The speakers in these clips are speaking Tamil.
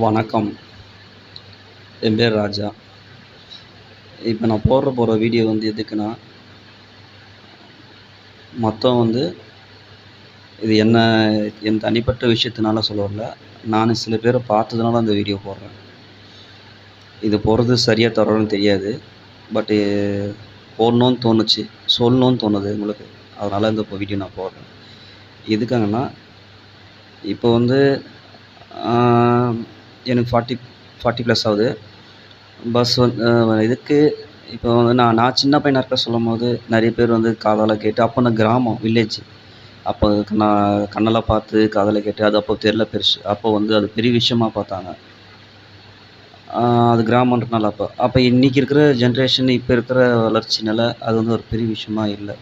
வணக்கம். என் பேர் ராஜா. இப்போ நான் போடுற போகிற வீடியோ வந்து எதுக்குன்னா மொத்தம் வந்து இது என்ன என் தனிப்பட்ட விஷயத்தினால சொல்ல வரல. நான் சில பேரை பார்த்ததுனால அந்த வீடியோ போடுறேன். இது போடுறது சரியாக தரோன்னு தெரியாது. பட்டு போடணும்னு தோணுச்சு. சொல்லணும்னு தோணுது உங்களுக்கு. அதனால் இந்த வீடியோ நான் போடுறேன். எதுக்காகன்னா இப்போ வந்து எனக்கு ஃபார்ட்டி ஃபார்ட்டி ப்ளஸ் ஆகுது. பஸ் வந்து இதுக்கு இப்போ வந்து நான் நான் சின்ன பையனாக இருக்க சொல்லும் போது நிறைய பேர் வந்து காதால் கேட்டு அப்போ நான் கிராமம் வில்லேஜ் அப்போ நான் கண்ணெல்லாம் பார்த்து காதால் கேட்டு அது அப்போ தெரில பெருசு. அப்போ வந்து அது பெரிய விஷயமா பார்த்தாங்க. அது கிராமன்றனால அப்போ. அப்போ இன்றைக்கி இருக்கிற ஜென்ரேஷன் இப்போ இருக்கிற வளர்ச்சினால அது வந்து ஒரு பெரிய விஷயமா இல்லை.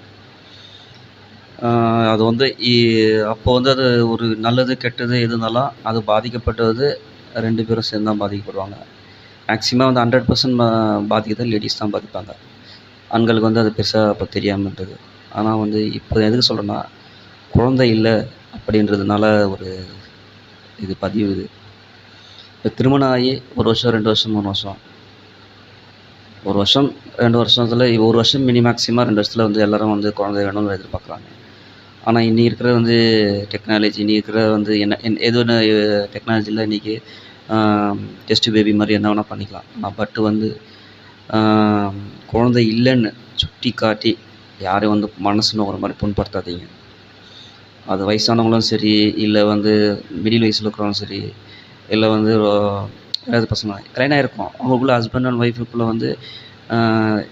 அது வந்து அப்போ வந்து அது ஒரு நல்லது கெட்டது எது இருந்தாலும் அது பாதிக்கப்பட்டது ரெண்டு பேரும் சேர்ந்து தான் பாதிக்கப்படுவாங்க. மேக்ஸிமம் வந்து ஹண்ட்ரட் பர்சன்ட் பாதிக்கிறது லேடிஸ் தான் பாதிப்பாங்க. ஆண்களுக்கு வந்து அது பெருசாக அப்போ தெரியாமல் இருந்தது ஆனால் வந்து இப்போ எதுக்கு சொல்கிறேன்னா குழந்தை இல்லை அப்படின்றதுனால ஒரு இது பதிவு இது இப்போ திருமணம் ஆகி ஒரு வருஷம் ரெண்டு வருஷம் மூணு வருஷம். ஒரு வருஷம் ரெண்டு வருஷத்தில் ஒரு வருஷம் மினி மேக்ஸிமம் ரெண்டு வருஷத்தில் வந்து எல்லாரும் வந்து குழந்தை வேணும்னு எதிர்பார்க்குறாங்க. ஆனால் இன்றைக்கி இருக்கிற வந்து டெக்னாலஜி இன்றைக்கி இருக்கிற வந்து என்ன என்- எது ஒன்று டெக்னாலஜியில் இன்றைக்கி டெஸ்ட் பேபி மாதிரி என்ன வேணால் பண்ணிக்கலாம். பட் வந்து குழந்தை இல்லைன்னு சுட்டி காட்டி யாரையும் வந்து மனசு நோக்கிற மாதிரி புண்படுத்தாதீங்க. அது வயசானவங்களும் சரி இல்லை வந்து மிடில் வயசில் இருக்கிறவங்களும் சரி இல்லை வந்து ஏதாவது பசங்க கல்யாணம் ஆகிருக்கும் அவங்களுக்குள்ள ஹஸ்பண்ட் அண்ட் ஒய்ஃபுக்குள்ளே வந்து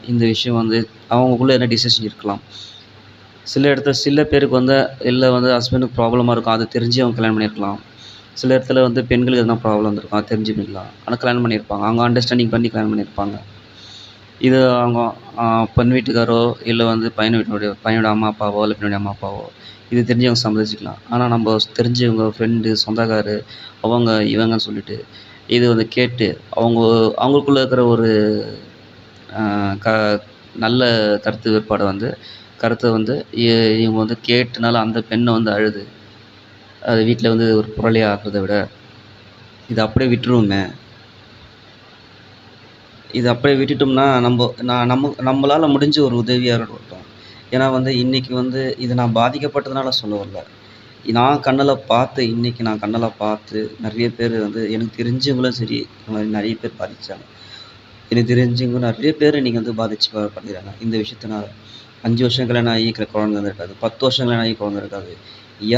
இந்த விஷயம் வந்து அவங்களுக்குள்ளே என்ன டிசிஷன் இருக்கலாம். சில இடத்துல சில பேருக்கு வந்து இல்லை வந்து ஹஸ்பண்டுக்கு ப்ராப்ளமாக இருக்கும். அது தெரிஞ்சு அவங்க கல்யாணம் பண்ணியிருக்கலாம். சில இடத்துல வந்து பெண்களுக்கு எதனா ப்ராப்ளம் இருந்திருக்கும் அது தெரிஞ்சு பண்ணிக்கலாம். ஆனால் கல்யாணம் பண்ணியிருப்பாங்க. அவங்க அண்டர்ஸ்டாண்டிங் பண்ணி கல்யாணம் பண்ணியிருப்பாங்க. இது அவங்க பெண் வீட்டுக்காரோ இல்லை வந்து பையன் வீட்டினுடைய பையனோட அம்மா அப்பாவோ இல்லை பெண்ணுடைய அம்மா அப்பாவோ இது தெரிஞ்சவங்க சம்மதிச்சிக்கலாம் ஆனால் நம்ம தெரிஞ்சவங்க ஃப்ரெண்டு சொந்தக்காரு அவங்க இவங்கன்னு சொல்லிட்டு இது வந்து கேட்டு அவங்க அவங்களுக்குள்ளே இருக்கிற ஒரு க நல்ல கருத்து வேறுபாடை வந்து கருத்தை வந்து இவங்க வந்து கேட்டனால அந்த பெண்ணை வந்து அழுது. அது வீட்டில் வந்து ஒரு புரளியாக ஆக்குறதை விட இதை அப்படியே விட்டுருவோமே. இது அப்படியே விட்டுட்டோம்னா நம்ம நான் நம்ம நம்மளால் முடிஞ்ச ஒரு உதவியாக இருக்கட்டும். ஏன்னா வந்து இன்றைக்கி வந்து இது நான் பாதிக்கப்பட்டதுனால சொல்ல வரல. நான் கண்ணில் பார்த்து இன்றைக்கி நான் கண்ணில் பார்த்து நிறைய பேர் வந்து எனக்கு தெரிஞ்சவங்களும் சரி இந்த மாதிரி நிறைய பேர் பாதித்தாங்க எனக்கு தெரிஞ்சவங்க நிறைய பேர் இன்றைக்கி வந்து பாதிச்சு பண்ணிடுறாங்க இந்த விஷயத்தினால. அஞ்சு வருஷம் கல்யாணம் ஆகி குழந்தை வந்து இருக்காது பத்து வருஷம் கல்யாணம் ஆகி குழந்தை இருக்காது.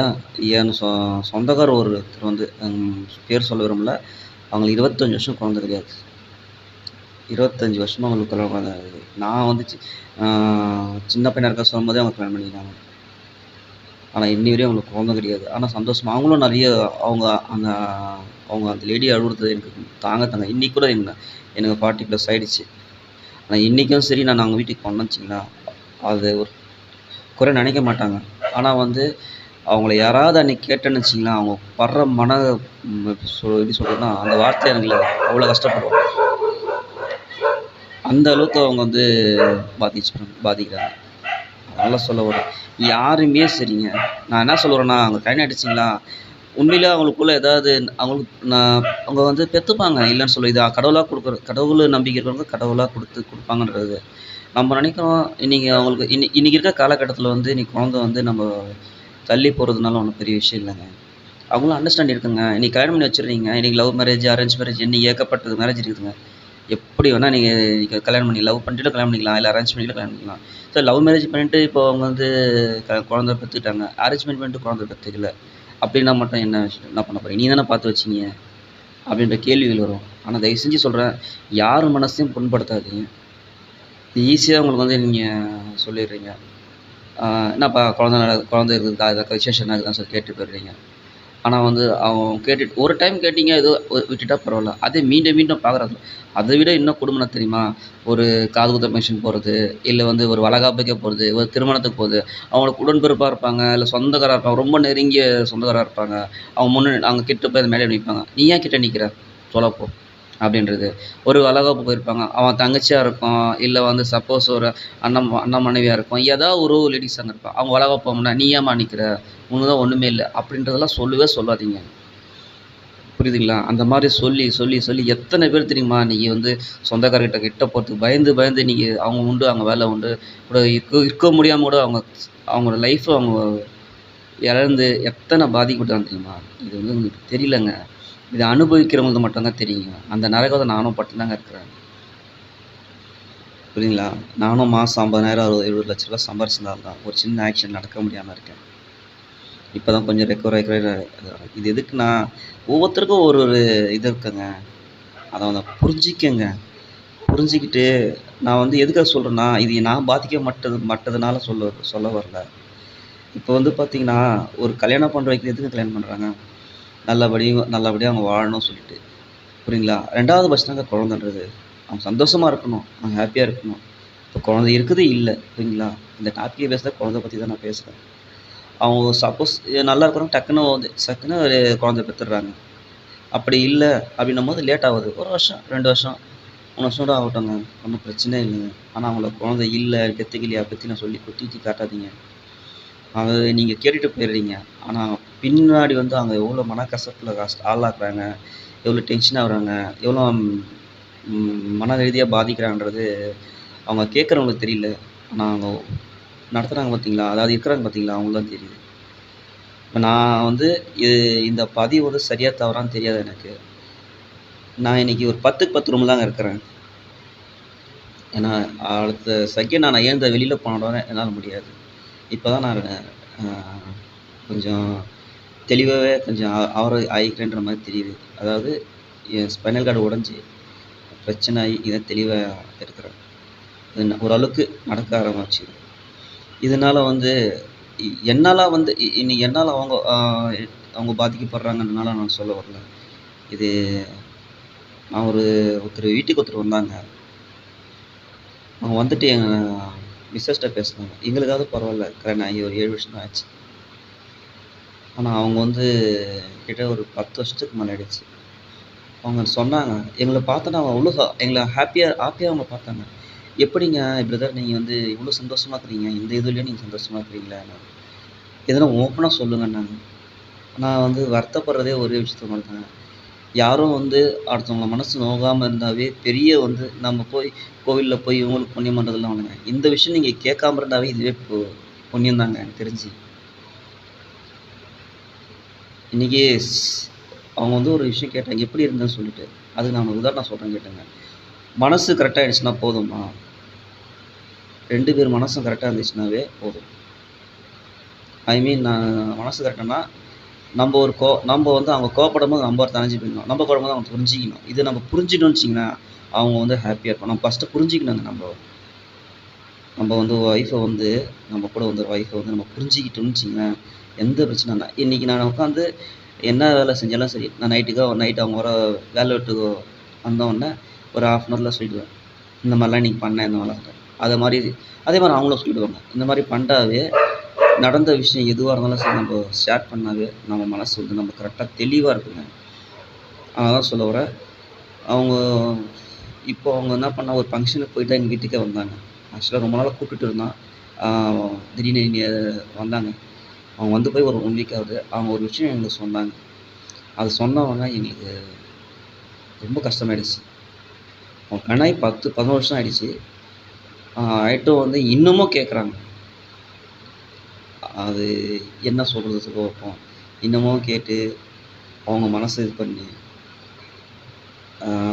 ஏன் ஏன்னு சொ சொந்தக்கார ஒருத்தர் வந்து பேர் சொல்ல விரும்பல. அவங்களுக்கு இருபத்தஞ்சி வருஷம் குழந்தை கிடையாது. இருபத்தஞ்சி வருஷமாக அவங்களுக்கு கல்யாணம் குழந்தை இருக்குது நான் வந்து சின்ன பையனாக இருக்க சொல்லும் போதே அவங்க கல்யாணம் பண்ணிக்கிறாங்க ஆனால் இன்னி வரையும் அவங்களுக்கு குழந்தை கிடையாது. ஆனால் சந்தோஷமாக அவங்களும் நிறைய அவங்க அந்த அவங்க அந்த லேடி அழுகுறது எனக்கு தாங்க தாங்க இன்னைக்கு கூட எனக்கு எனக்கு ஃபார்ட்டி ப்ளஸ் ஆகிடுச்சு ஆனால் இன்றைக்கும் சரி நான் நாங்கள் வீட்டுக்கு போனோம்னு வச்சிங்களேன் அது ஒரு குறை நினைக்க மாட்டாங்க. ஆனால் வந்து அவங்கள யாராவது அன்றைக்கி கேட்டேன்னு வச்சிங்களேன் அவங்க படுற மன சொல் சொ- எப்படி சொல்கிறதுன்னா அந்த வார்த்தை எனக்கு அவ்வளோ கஷ்டப்படுவாங்க. அந்த அளவுக்கு அவங்க வந்து பாதிச்சு பாதிக்கிறாங்க. நல்லா சொல்ல வரும் யாருமே சரிங்க நான் என்ன சொல்லுறேன்னா அவங்க கல்யாணம் அடிச்சிங்களா? உண்மையிலே அவங்களுக்குள்ள ஏதாவது அவங்களுக்கு நான் அவங்க வந்து பெற்றுப்பாங்க இல்லைன்னு சொல்லி இது கடவுளாக கொடுக்குற கடவுள் நம்பிக்கை இருக்கிறவங்க கடவுளாக கொடுத்து கொடுப்பாங்கன்றது. நம்ம நினைக்கிறோம் இன்றைக்கி அவங்களுக்கு இன்னி இன்றைக்கி இருக்க காலகட்டத்தில் வந்து இன்றைக்கி குழந்த வந்து நம்ம தள்ளி போகிறதுனால ஒன்றும் பெரிய விஷயம் இல்லைங்க. அவங்களும் அண்டர்ஸ்டாண்ட் இருக்குங்க. இன்றைக்கி கல்யாணம் பண்ணி வச்சுருந்தீங்க இன்றைக்கி லவ் மேரேஜ் அரேஞ்ச் மேரேஜ் இன்னைக்கு ஏகப்பட்டது மேரேஜ் இருக்குதுங்க. எப்படி வேணால் நீங்கள் நீங்கள் கல்யாணம் பண்ணி லவ் பண்ணிட்டு கல்யாணம் பண்ணிக்கலாம் இல்லை அரேஞ்ச் பண்ணிட்டு கல்யாணம் பண்ணிக்கலாம். ஸோ லவ் மேரேஜ் பண்ணிட்டு இப்போ அவங்க வந்து க குழந்தை பெற்றுக்கிட்டாங்க. அரேஞ்ச்மெண்ட் பண்ணிட்டு குழந்தை பெற்றுக்கல. அப்படின்னா மட்டும் என்ன விஷயம் என்ன பண்ண போகிறீங்க நீ தானே பார்த்து வச்சிங்க. அப்படின்ற கேள்விகள் வரும். ஆனால் தயவு செஞ்சு சொல்கிறேன் யார் மனசையும் புண்படுத்தாதீங்க. ஈஸியாக உங்களுக்கு வந்து நீங்கள் சொல்லிடுறீங்க. என்னப்பா குழந்த குழந்தை இருக்குதா? ஏதாவது விசேஷம் என்ன இருக்குதான்னு சொல்லி கேட்டு போயிடுறீங்க. ஆனால் வந்து அவன் கேட்டுட்டு ஒரு டைம் கேட்டீங்க ஏதோ விட்டுட்டா பரவாயில்ல. அதே மீண்டும் மீண்டும் பார்க்குறது அதை விட இன்னும் குடும்பம்னா என்ன தெரியுமா? ஒரு காது குத்த மிஷின் போகிறது இல்லை வந்து ஒரு வளகாப்புக்கே போகிறது ஒரு திருமணத்துக்கு போகுது அவங்களுக்கு உடன்பிறப்பாக இருப்பாங்க இல்லை சொந்தக்காராக இருப்பாங்க ரொம்ப நெருங்கிய சொந்தக்காராக இருப்பாங்க. அவங்க முன்னே அவங்க கிட்ட போய் அதை மேலே நிற்பாங்க நீ ஏன் கிட்ட நிற்கிற சொல்லப்போ அப்படின்றது. ஒரு வளகாப்பு போயிருப்பாங்க. அவன் தங்கச்சியாக இருக்கும் இல்லை வந்து சப்போஸ் ஒரு அண்ணன் அண்ணன் மனைவியாக இருக்கும் ஏதாவது ஒரு லேடிஸ் அங்கே இருப்பான் அவங்க வளகாப்பு போகணும்னா நீ ஏம்மா நிற்கிற உனக்கு தான் ஒன்றுமே இல்லை. அப்படின்றதெல்லாம் சொல்லவே சொல்லாதீங்க. புரியுதுங்களா? அந்த மாதிரி சொல்லி சொல்லி சொல்லி எத்தனை பேர் தெரியுமா? நீங்கள் வந்து சொந்தக்காரர்கிட்ட கிட்ட போகிறதுக்கு பயந்து பயந்து நீங்கள் அவங்க உண்டு அவங்க வேலை உண்டு. கூட இருக்க இருக்க முடியாமல் கூட அவங்க அவங்களோட லைஃப்பை அவங்க இழந்து எத்தனை பாதிக்கப்பட்டாங்க தெரியுமா? இது வந்து உங்களுக்கு தெரியலங்க. இதை அனுபவிக்கிறவங்களுக்கு மட்டும்தான் தெரியுங்க. அந்த நரகத்தை நானும் பட்டுதாங்க இருக்கிறேன். புரியுங்களா நானும் மாதம் ஐம்பதாயிரம் அறுபது எழுபது லட்ச ரூபா சம்பாரிச்சிருந்தால் தான் ஒரு சின்ன ஆக்ஷன் நடக்க முடியாமல் இருக்கேன். இப்போ தான் கொஞ்சம் ரெக்கவர் ஆகிக்கிறேன் இது எதுக்குன்னா ஒவ்வொருத்தருக்கும் ஒரு ஒரு இது இருக்குங்க. அதை வந்து புரிஞ்சிக்கங்க. புரிஞ்சிக்கிட்டு நான் வந்து எதுக்காக சொல்கிறேன்னா இது நான் பாதிக்க மட்டது மட்டதுனால சொல்ல சொல்ல வரல. இப்போ வந்து பார்த்தீங்கன்னா ஒரு கல்யாணம் பண்ணுற வைக்கிறது எதுக்கு கல்யாணம் பண்ணுறாங்க நல்லபடியும் நல்லபடியாக அவங்க வாழணும்னு சொல்லிட்டு. புரியுங்களா? ரெண்டாவது பட்சம்தாங்க குழந்தைன்றது அவங்க சந்தோஷமாக இருக்கணும் அவங்க ஹாப்பியாக இருக்கணும். இப்போ குழந்தை இருக்குது இல்லை. புரியுங்களா? இந்த டாப்பிக்கை பேசுகிறத குழந்தை பற்றி தான் நான் பேசுகிறேன் அவங்க சப்போஸ் நல்லா இருக்கிறவங்க டக்குன்னு வந்து சக்குன்னு ஒரு குழந்தை பெற்றுடுறாங்க. அப்படி இல்லை அப்படின்னும் போது லேட் ஆகுது. ஒரு வருஷம் ரெண்டு வருஷம் மூணு வருஷம் கூட ஆகட்டோங்க ஒன்றும் பிரச்சனை இல்லைங்க. ஆனால் அவங்கள குழந்தை இல்லை பெற்றுக்கலையா பற்றி நான் சொல்லி குத்தி குத்தி காட்டாதீங்க. அது நீங்கள் கேட்டுட்டு போயிடுறீங்க ஆனால் பின்னாடி வந்து அவங்க எவ்வளோ மனக்கசப்பில் கஷ்ட ஆளாக்குறாங்க எவ்வளோ டென்ஷன் ஆகுறாங்க எவ்வளோ மன ரீதியாக பாதிக்கிறாங்கன்றது அவங்க கேட்குறவங்களுக்கு தெரியல. ஆனால் அவங்க நடத்துகிறாங்க பார்த்தீங்களா அதாவது இருக்கிறாங்க பார்த்தீங்களா அவங்களாம் தெரியுது. இப்போ நான் வந்து இது இந்த பதிவு வந்து சரியாக தவறான்னு தெரியாது எனக்கு. நான் இன்னைக்கு ஒரு பத்துக்கு பத்து ரூம் தாங்க இருக்கிறேன். ஏன்னா அடுத்த செகண்ட் நான் ஏந்த வெளியில் போனோட என்னால் முடியாது. இப்போ தான் நான் கொஞ்சம் தெளிவாகவே கொஞ்சம் அவர ஆகிக்கிறேன்ற மாதிரி தெரியுது. அதாவது என் ஸ்பைனல் கார்டு உடஞ்சி பிரச்சனை ஆகி இதை தெளிவாக இருக்கிறேன் இது ஓரளவுக்கு நடக்க ஆரம்பிச்சு. இதனால் வந்து என்னால் வந்து இ- இன்னைக்கு என்னால் அவங்க அவங்க பாதிக்கப்படுறாங்கன்றனால நான் சொல்ல வரல. இது நான் ஒரு ஒருத்தர் வீட்டுக்கு ஒருத்தர் வந்தாங்க. அவங்க வந்துட்டு எங்கள் மிஸ்ஸஸ்கிட்ட பேசினாங்க. எங்களுக்காவது பரவாயில்ல கல்யாணம் ஆகி ஒரு ஏழு வருஷம் தான் ஆச்சு. ஆனால் அவங்க வந்து கிட்ட ஒரு பத்து வருஷத்துக்கு மேலே ஆயிடுச்சு. அவங்க சொன்னாங்க எங்களை பார்த்தோன்னா அவங்க அவ்வளோ எங்களை ஹாப்பியாக ஹாப்பியாக அவங்க பார்த்தாங்க. எப்படிங்க பிரதர் நீங்கள் வந்து இவ்வளோ சந்தோஷமாக இருக்கிறீங்க? இந்த இதுலேயும் நீங்கள் சந்தோஷமாக இருக்கிறீங்களா? எதனா ஓப்பனாக சொல்லுங்கன்னாங்க. நான் வந்து வருத்தப்படுறதே ஒரே விஷயத்த மாதிரி தாங்க யாரும் வந்து அடுத்தவங்க மனசு நோகாமல் இருந்தாவே பெரிய வந்து நம்ம போய் கோவிலில் போய் இவங்களுக்கு புண்ணியம் பண்ணுறதுலாம் ஒன்றுங்க இந்த விஷயம் நீங்கள் கேட்காம இருந்தாவே இதுவே புண்ணியம் தாங்க எனக்கு தெரிஞ்சு. இன்றைக்கி அவங்க வந்து ஒரு விஷயம் கேட்டாங்க. எப்படி இருந்தேன்னு சொல்லிட்டு. அதுக்கு நான் உதாரணம் சொல்கிறேன் கேட்டேங்க. மனசு கரெக்டாக ஆயிடுச்சுன்னா போதுமா? ரெண்டு பேர் மனசும் கரெக்டாக இருந்துச்சுனாவே போதும். ஐ மீன் நான் மனசு கரெக்டானா நம்ம ஒரு கோ நம்ம வந்து அவங்க கோவப்படும் போது நம்ம ஒரு தனஞ்சு போயிடணும். நம்ம கோவப்படும் போது அவங்க புரிஞ்சிக்கணும். இது நம்ம புரிஞ்சிட்டோம்னு வச்சிங்கன்னா அவங்க வந்து ஹாப்பியாக இருக்கும் நம்ம ஃபஸ்ட்டு புரிஞ்சிக்கணுங்க நம்ம. நம்ம வந்து ஒய்ஃபை வந்து நம்ம கூட வந்து ஒய்ஃபை வந்து நம்ம புரிஞ்சிக்கிட்டோம்னு வச்சிங்களேன் எந்த பிரச்சனை இல்லை. இன்றைக்கி நான் உட்காந்து என்ன வேலை செஞ்சாலும் சரி நான் நைட்டுக்கோ நைட் அவங்க வர வேலை விட்டு வந்தோடனே ஒரு ஹாஃப் அன் ஹவரில் சொல்லிடுவேன். இந்த மாதிரிலாம் இன்றைக்கி பண்ணேன் இந்த மாதிரிலாம். அதை மாதிரி அதே மாதிரி அவங்களும் சொல்லிடுவாங்க. இந்த மாதிரி பண்ணாவே நடந்த விஷயம் எதுவாக இருந்தாலும் சரி நம்ம ஷேர் பண்ணாவே நம்ம மனசு வந்து நம்ம கரெக்டாக தெளிவாக இருக்குங்க. அதான் சொல்ல வரேன் அவங்க இப்போ அவங்க என்ன பண்ணால் ஒரு ஃபங்க்ஷனுக்கு போயிட்டு எங்கள் வீட்டுக்கே வந்தாங்க. ஆக்சுவலாக ரொம்ப நாளாக கூப்பிட்டுட்டு இருந்தான். திடீர்னு வந்தாங்க. அவங்க வந்து போய் ஒரு ஒன் வீக் ஆகுது. அவங்க ஒரு விஷயம் எங்களுக்கு சொன்னாங்க. அது சொன்னவங்க எங்களுக்கு ரொம்ப கஷ்டமாயிடுச்சு. அவங்க கண்ணாய் பத்து பதினோரு வருஷம் ஆயிடுச்சு. ஆகிட்டும் வந்து இன்னமும் கேட்குறாங்க அது என்ன சொல்கிறது சொல்ல வைப்போம். இன்னமும் கேட்டு அவங்க மனசு இது பண்ணி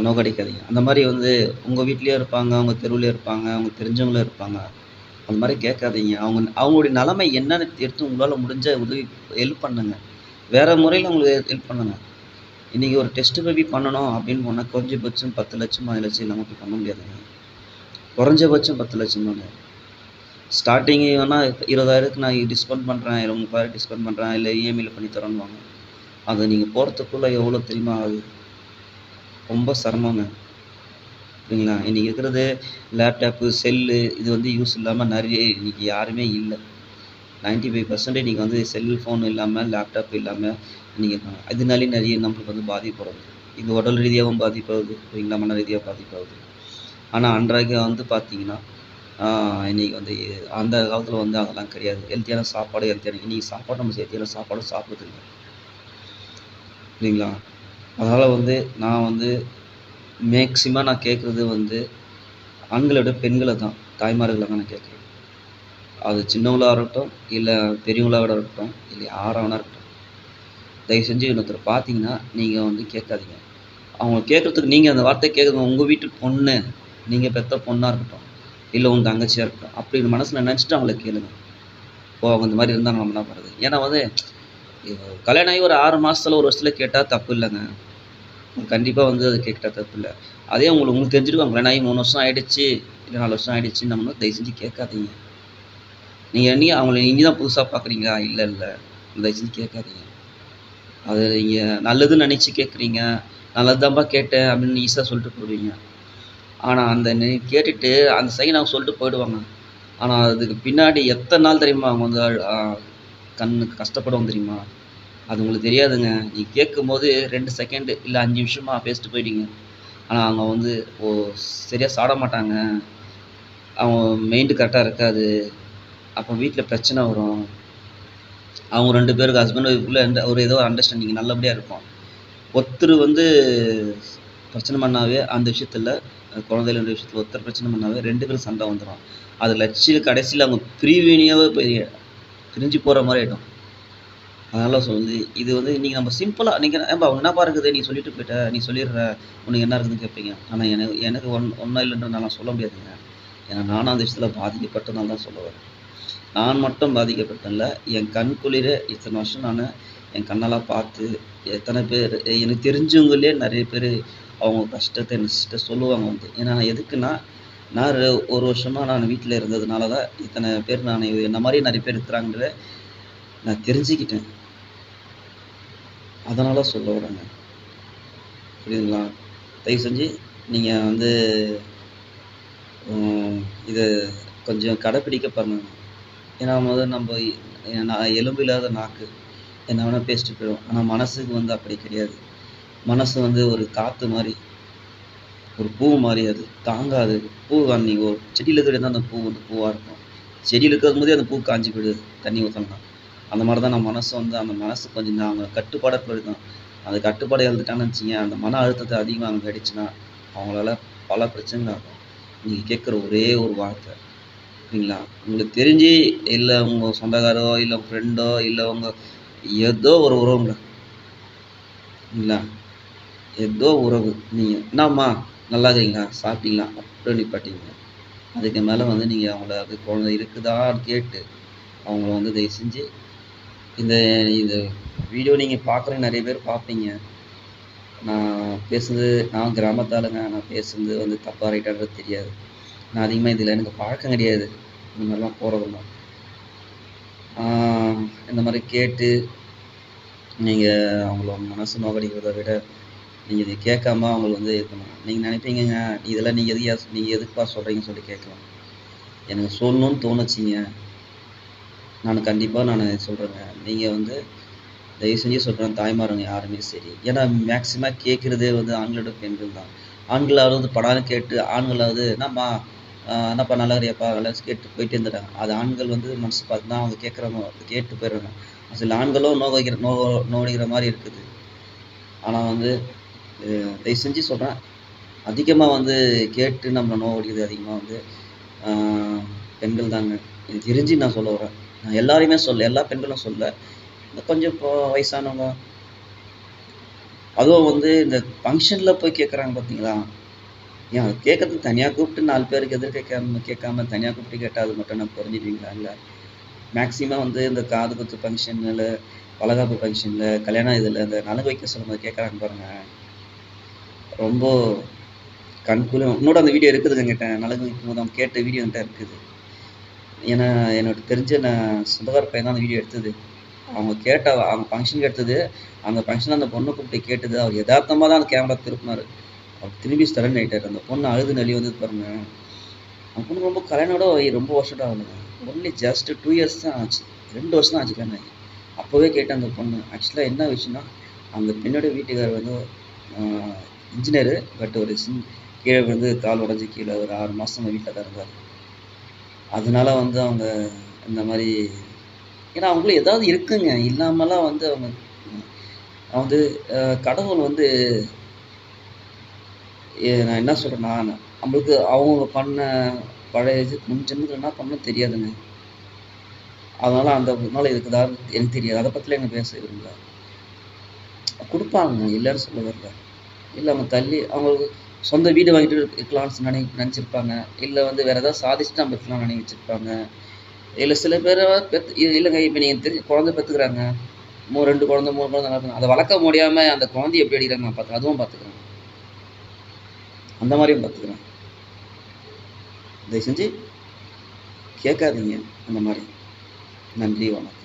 நோக்கடிக்காதீங்க. அந்த மாதிரி வந்து உங்கள் வீட்லேயே இருப்பாங்க அவங்க தெருவுலேயே இருப்பாங்க அவங்க தெரிஞ்சவங்களே இருப்பாங்க. அந்த மாதிரி கேட்காதீங்க. அவங்க அவங்களுடைய நிலைமை என்னன்னு எடுத்து உங்களால் முடிஞ்ச உதவி ஹெல்ப் பண்ணுங்க. வேறு முறையில் அவங்களுக்கு ஹெல்ப் பண்ணுங்க. இன்றைக்கி ஒரு டெஸ்ட் பேபி பண்ணணும் அப்படின்னு போனால் குறைஞ்சபட்சம் பத்து லட்சம் பதினஞ்சு லட்சம் இல்லாமல் போய் பண்ண முடியாதுங்க. குறைஞ்சபட்சம் பத்து லட்சம் தானே ஸ்டார்டிங் வேணால் இருபதாயிரத்துக்கு நான் டிஸ்கவுண்ட் பண்ணுறேன் இல்லை முப்பதாயிரம் டிஸ்கவுண்ட் பண்ணுறேன் இல்லை இஎம்ஐயில் பண்ணி தரேன்னுவாங்க. அது நீங்கள் போகிறதுக்குள்ளே எவ்வளோ தெரியுமா ஆகுது? ரொம்ப சிரமங்க. சரிங்களா இன்றைக்கி இருக்கிறது லேப்டாப்பு செல்லு இது வந்து யூஸ் இல்லாமல் நிறைய இன்றைக்கி யாருமே இல்லை. நைன்ட்டி ஃபைவ் பர்சன்டேஜ் இன்றைக்கி வந்து செல் ஃபோன் இல்லாமல் லேப்டாப் இல்லாமல் இன்றைக்கி அதனாலே நிறைய நம்மளுக்கு வந்து பாதிப்படுது இது உடல் ரீதியாகவும் பாதிப்பாகுது சரிங்களா மன ரீதியாக பாதிப்பாகுது ஆனால் அன்றாக வந்து பார்த்தீங்கன்னா இன்றைக்கி வந்து அந்த காலத்தில் வந்து அதெல்லாம் கிடையாது. ஹெல்த்தியான சாப்பாடு ஹெல்த்தியான இன்றைக்கி சாப்பாடு நம்ம ஹெல்த்தியான சாப்பாடு சாப்பிட்றது இல்லைங்களா? சரிங்களா அதனால் வந்து நான் வந்து மேக்சிமம் நான் கேட்குறது வந்து ஆண்களை விட பெண்களை தான். தாய்மார்களை தான் நான் கேட்குறேன் அது சின்னவங்களாக இருக்கட்டும் இல்லை பெரியவங்களாக இருக்கட்டும் இல்லை யாராக இருக்கட்டும். தயவு செஞ்சு இன்னொருத்தர் பார்த்தீங்கன்னா நீங்கள் வந்து கேட்காதீங்க. அவங்க கேட்குறதுக்கு நீங்கள் அந்த வார்த்தை கேட்குறது உங்கள் வீட்டு பொண்ணு நீங்கள் பெற்ற பொண்ணாக இருக்கட்டும். இல்லை உங்கள் தங்கச்சியாக இருக்கா அப்படின்னு மனசில் நினச்சிட்டு அவங்கள கேளுங்க. ஓ அவங்க இந்த மாதிரி இருந்தால் நம்ம என்ன பண்ணுறது ஏன்னா வந்து கல்யாணம் ஆகி ஒரு ஆறு மாதத்துல ஒரு வருஷத்தில் கேட்டால் தப்பு இல்லைங்க. கண்டிப்பாக வந்து அது கேட்டால் தப்பு இல்லை. அதே உங்களுக்கு உங்களுக்கு தெரிஞ்சிருக்கும். கல்யாணம் ஆகி மூணு வருஷம் ஆகிடுச்சு இல்லை நாலு வருஷம் ஆகிடுச்சு நம்ம தயவு செஞ்சு கேட்காதீங்க. நீங்கள் என்னைக்கு அவங்கள நீங்கள் தான் புதுசாக பார்க்குறீங்களா இல்லை இல்லை. தயவு செஞ்சு கேட்காதீங்க. அது நீங்கள் நல்லதுன்னு நினச்சி கேட்குறீங்க நல்லது தான்ப்பா கேட்டேன் அப்படின்னு ஈஸியாக சொல்லிட்டு போடுவீங்க. ஆனால் அந்த நீ கேட்டுட்டு அந்த சைன் அவங்க சொல்லிட்டு போயிடுவாங்க. ஆனால் அதுக்கு பின்னாடி எத்தனை நாள் தெரியுமா அவங்க வந்து கண்ணுக்கு கஷ்டப்படுவோம் தெரியுமா? அது உங்களுக்கு தெரியாதுங்க. நீ கேட்கும்போது ரெண்டு செகண்டு இல்லை அஞ்சு நிமிஷமாக பேசிட்டு போயிட்டீங்க ஆனால் அவங்க வந்து ஓ சரியாக சாட மாட்டாங்க. அவங்க மைண்டு கரெக்டாக இருக்காது. அப்போ வீட்டில் பிரச்சனை வரும். அவங்க ரெண்டு பேருக்கு ஹஸ்பண்ட் ஒய்ஃபுக்குள்ளே எந்த ஒரு ஏதோ அண்டர்ஸ்டாண்டிங் நல்லபடியாக இருக்கும் ஒருத்தர் வந்து பிரச்சனை பண்ணாவே அந்த விஷயத்தில் குழந்தைகள் விஷயத்தில் ஒருத்தர் பிரச்சனை பண்ணாவே ரெண்டு பேரும் சண்டை வந்துடும் அது லட்சியில் கடைசியில் அவங்க பிரிவினையாகவே போய் பிரிஞ்சு போகிற மாதிரி ஆகிடும் அதனால் சொல்லி இது வந்து நீங்கள் நம்ம சிம்பிளாக நீங்கள் ஏன்பா அவங்க என்னப்பா இருக்குது? நீ சொல்லிட்டு போயிட்ட நீ சொல்லிடுற உனக்கு என்ன இருக்குதுன்னு கேட்பீங்க ஆனால் எனக்கு எனக்கு ஒன் ஒன்றும் இல்லைன்ற நான் சொல்ல முடியாதுங்க. ஏன்னா நானும் அந்த விஷயத்தில் பாதிக்கப்பட்டதுனால தான் சொல்லுவேன் நான் மட்டும் பாதிக்கப்பட்டேன்ல என் கண் குளிர இத்தனை வருஷம் நான் என் கண்ணெல்லாம் பார்த்து எத்தனை பேர் எனக்கு தெரிஞ்சவங்களே நிறைய பேர் அவங்க கஷ்டத்தை என்கிட்ட சொல்லுவாங்க வந்து. ஏன்னா எதுக்குன்னா நான் ஒரு வருஷமாக நான் வீட்டில் இருந்ததுனால தான் இத்தனை பேர் நான் என்ன மாதிரி நிறைய பேர் இருக்கிறாங்கன்றத நான் தெரிஞ்சுக்கிட்டேன். அதனால் சொல்ல வரேங்க. புரியுதுங்களா? தயவு செஞ்சு நீங்கள் வந்து இதை கொஞ்சம் கடைப்பிடிக்க பாருங்க. ஏன்னா முதல்ல நம்ம நான் எலும்பு இல்லாத நாக்கு என்ன வேணால் பேசிட்டு போயிடும் ஆனால் மனசுக்கு வந்து அப்படி கிடையாது. மனசு வந்து ஒரு காற்று மாதிரி ஒரு பூ மாதிரி அது தாங்காது. பூ நீங்கள் ஒரு செடியில் இருக்கிறதா அந்த பூ வந்து பூவாக இருக்கும். செடியில் இருக்கிறது போதே அந்த பூ காஞ்சி போயிடுது தண்ணி ஊற்றலாம் அந்த மாதிரி தான் நம்ம மனசு வந்து அந்த மனசு கொஞ்சம் தான் அவங்க கட்டுப்பாடாக போயிடுதான் அந்த கட்டுப்பாடை எழுதுட்டான்னு வச்சிங்க அந்த மன அழுத்தத்தை அதிகமாக அங்கே கிடைச்சுன்னா அவங்களால பல பிரச்சனைகள் ஆகும். நீங்கள் கேட்குற ஒரே ஒரு வார்த்தை. சரிங்களா உங்களுக்கு தெரிஞ்சு இல்லை உங்கள் சொந்தக்காரோ இல்லை உங்கள் ஃப்ரெண்டோ இல்லை உங்கள் ஏதோ ஒரு உறவுங்களா. இல்லைங்களா ஏதோ உறவு. நீங்கள் என்னம்மா நல்லா இருக்கிறீங்களா சாப்பிட்டீங்களா அப்படி நிப்பாட்டிங்க அதுக்கு மேலே வந்து நீங்கள் அவங்கள அது குழந்தை இருக்குதான்னு கேட்டு அவங்கள வந்து தயவு செஞ்சு இந்த இந்த வீடியோ நீங்கள் பார்க்குற நிறைய பேர் பார்ப்பீங்க நான் பேசுனது நான் கிராமத்தாளுங்க நான் பேசுனது வந்து தப்பாக ரைட்டான்றது தெரியாது. நான் அதிகமாக இதில் எனக்கு பழக்கம் கிடையாது. இந்த மாதிரிலாம் போகிறதெல்லாம் இந்த மாதிரி கேட்டு நீங்கள் அவங்கள மனசு நோக்கடிக்கிறத விட நீங்கள் இதை கேட்காம அவங்களுக்கு வந்து இது பண்ணலாம். நீங்கள் நினைப்பீங்கங்க இதெல்லாம் நீங்கள் எதுக்கா நீங்கள் எதுக்குப்பா சொல்கிறீங்கன்னு சொல்லி கேட்கலாம். எனக்கு சொல்லணும்னு தோணுச்சிங்க. நான் கண்டிப்பாக நான் சொல்கிறேங்க நீங்கள் வந்து தயவு செஞ்சு சொல்கிறேன் தாய்மாருங்க யாருமே சரி. ஏன்னா மேக்ஸிமம் கேட்குறதே வந்து ஆண்களோட பெண்கள் தான். ஆண்களாவது படம் கேட்டு ஆண்களாவது என்னம்மா என்னப்பா நல்லா இருக்கியாப்பா நல்லா கேட்டு போயிட்டு இருந்துட்டாங்க. அது ஆண்கள் வந்து மனசு பார்த்து தான் அவங்க கேட்குறவங்க கேட்டு போயிடுறாங்க. சில ஆண்களும் நோக வைக்கிற நோ நோடிக்கிற மாதிரி இருக்குது. ஆனால் வந்து தயவு செஞ்சு சொல்கிறேன் அதிகமாக வந்து கேட்டு நம்மளை நோவடிக்கிறது அதிகமாக வந்து பெண்கள் தாங்க. இது தெரிஞ்சு நான் சொல்ல வரேன். நான் எல்லாரையுமே சொல்ல எல்லா பெண்களும் சொல்ல இந்த கொஞ்சம் இப்போ வயசானவங்க அதுவும் வந்து இந்த ஃபங்க்ஷனில் போய் கேட்குறாங்க பார்த்தீங்களா ஏன் அது கேட்கறது தனியாக கூப்பிட்டு நாலு பேருக்கு எதிர் கேட்காம கேட்காம தனியாக கூப்பிட்டு கேட்டால் அது மட்டும் நான் புரிஞ்சுடுவீங்களா இல்லை மேக்ஸிமம் வந்து இந்த காது குத்து ஃபங்க்ஷனில் வளகாப்பு ஃபங்க்ஷனில் கல்யாணம் இதில் இந்த நலங்கு வைக்க சொல்லும்போது கேட்குறாங்க பாருங்கள் ரொம்ப கண்குளும் இன்னோட அந்த வீடியோ இருக்குதுங்க என்கிட்ட நலங்கு வைக்கும் போது அவங்க கேட்ட வீடியோ என்கிட்ட இருக்குது. ஏன்னா என்னோட தெரிஞ்ச நான் சொந்தக்கார பையன் தான் அந்த வீடியோ எடுத்தது. அவங்க கேட்ட அவங்க ஃபங்க்ஷனுக்கு எடுத்தது அந்த ஃபங்க்ஷனில் அந்த பொண்ணை கூப்பிட்டு கேட்டது அவர் யதார்த்தமாக தான் அந்த கேமரா திருப்பினார். அவர் திரும்பி ஸ்டரன் ஆயிட்டார். அந்த பொண்ணு அழுது நலி வந்து பாருங்க. அந்த பொண்ணு ரொம்ப கல்யாணோட ரொம்ப வருஷம் ஆகலைங்க ஒன்லி ஜஸ்ட் டூ இயர்ஸ் தான் ஆச்சு. ரெண்டு வருஷம் தான் ஆச்சு கல்யாணம் அப்போவே கேட்டேன் அந்த பொண்ணு. ஆக்சுவலாக என்ன விஷயம்னா அந்த பெண்ணோட வீட்டுக்காரர் வந்து இன்ஜினியரு பட் ஒரு சின் கீழே விழுந்து கால் உடஞ்சி கீழே ஒரு ஆறு மாதம் வீட்டில் தான் இருந்தார். அதனால வந்து அவங்க இந்த மாதிரி ஏன்னா அவங்களும் ஏதாவது இருக்குங்க. இல்லாமலாம் வந்து அவங்க வந்து கடவுள் வந்து நான் என்ன சொல்கிறேன்னா நம்மளுக்கு அவங்க பண்ண பழைய இது முன்ஜென்மத்தில் என்ன பண்ண தெரியாதுங்க. அதனால அந்த நாள் இதுக்கு தான் எனக்கு தெரியாது. அதை பற்றிலாம் எனக்கு பேச விரும்பல. கொடுப்பாங்க எல்லாரும் சொல்ல வரல. இல்லை அவங்க தள்ளி அவங்களுக்கு சொந்த வீடு வாங்கிட்டு இருக்கலாம்னு நினை நினச்சிருப்பாங்க. இல்லை வந்து வேறு ஏதாவது சாதிச்சுட்டு நம்ம இருக்கலாம் நினைவு வச்சிருப்பாங்க. இல்லை சில பேர் பெத்து இல்லைங்க இப்போ நீங்கள் தெரிஞ்ச குழந்தை பெற்றுக்கிறாங்க மூ ரெண்டு குழந்தை மூணு குழந்தை நல்லா அதை வளர்க்க முடியாமல் அந்த குழந்தைய எப்படி அடிக்கிறாங்க நான் பார்த்து அதுவும் பார்த்துக்கிறேன். அந்த மாதிரியும் பார்த்துக்கிறேன். தயவு செஞ்சு கேட்காதீங்க அந்த மாதிரி. நன்றி வணக்கம்.